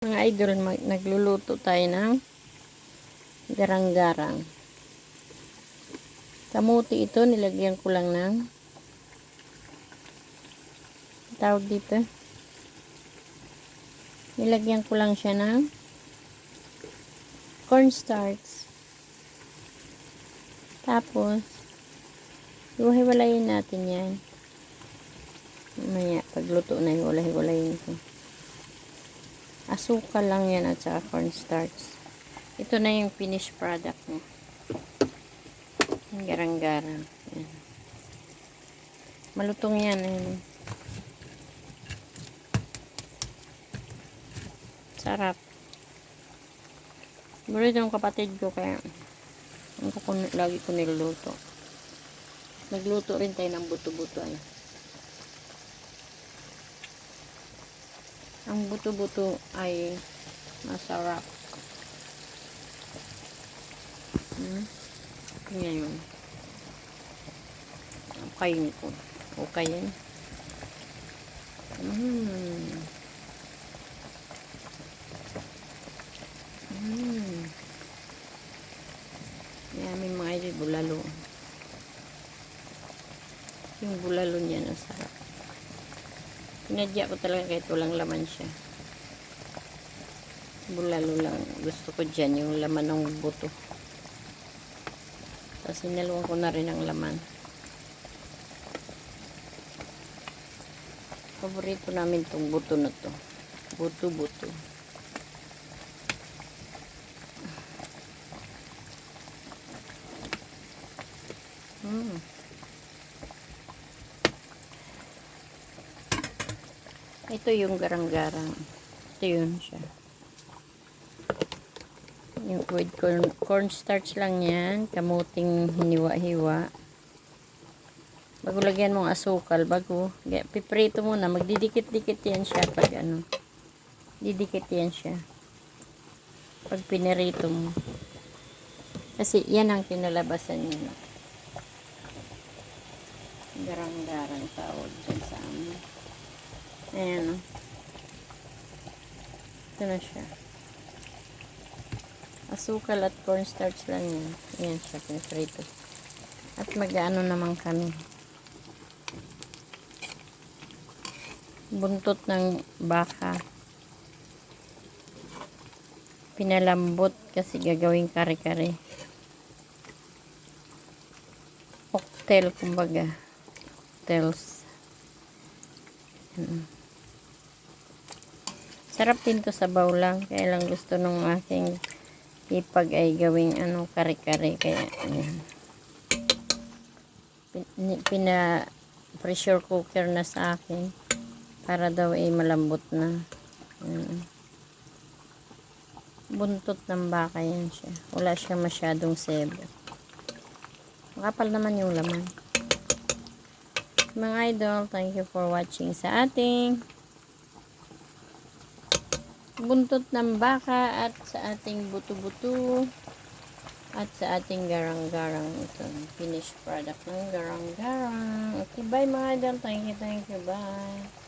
Mga idol, mag- nagluluto tayo ng garang-garang. Kamuti ito, nilagyan ko lang ng tawag dito. Nilagyan ko lang siya ng cornstarch. Tapos, hiwa-hiwalayin natin yan. Mamaya, pagluto na, hiwalay-hiwalayin ko. Asukal lang yan at saka cornstarch. Ito na yung finished product. Yung garang-garang. Malutong yan. Ayan. Sarap. Siguro yung kapatid ko kaya ang lagi ko niluluto. Nagluto rin tayo ng buto-buto. Ay. Ang buto-buto ay masarap. Hmm? Ngayon. Kain ko. Okay yan. Hmm. Hmm. Yummy mga bulalo. Yung bulalo niya, ang sarap. Pinadya ko talaga kahit walang laman siya. Bulalo lang. Gusto ko dyan yung laman ng buto. Tapos sinaluan ko na rin ang laman. Paborito namin tong buto na to. Buto-buto. Hmm. Ito yung garang-garang. Ito yun siya. Yung with corn, cornstarch lang yan. Kamuting hiniwa-hiwa. Bago lagyan mong asukal. Bago. Piprito muna. Magdidikit-dikit yan siya pag ano. Didikit yan siya. Pag pinirito mo. Kasi yan ang kinalabasan niya. Garang-garang tawag dyan sa amin. Ayan o. Ito na siya. Asukal at cornstarch lang yan. Ayan siya, piniprito. At mag-ano naman kami. Buntot ng baka. Pinalambot kasi gagawing kare-kare. Cocktail, kumbaga. Cocktails. Mm. Sarap din to sa lang. Kaya lang gusto nung aking ipag ay gawing ano, kare-kare. Kaya, ayan. Pin- Pina pressure cooker na sa akin. Para daw ay malambot na. Ayan. Buntot ng baka yan siya. Wala siya masyadong sebo. Makapal naman yung laman. Mga idol, thank you for watching sa ating buntot ng baka at sa ating buto-buto at sa ating garang-garang ito. Finished product ng garang-garang. Okay bye mga idol. Thank you thank you. Bye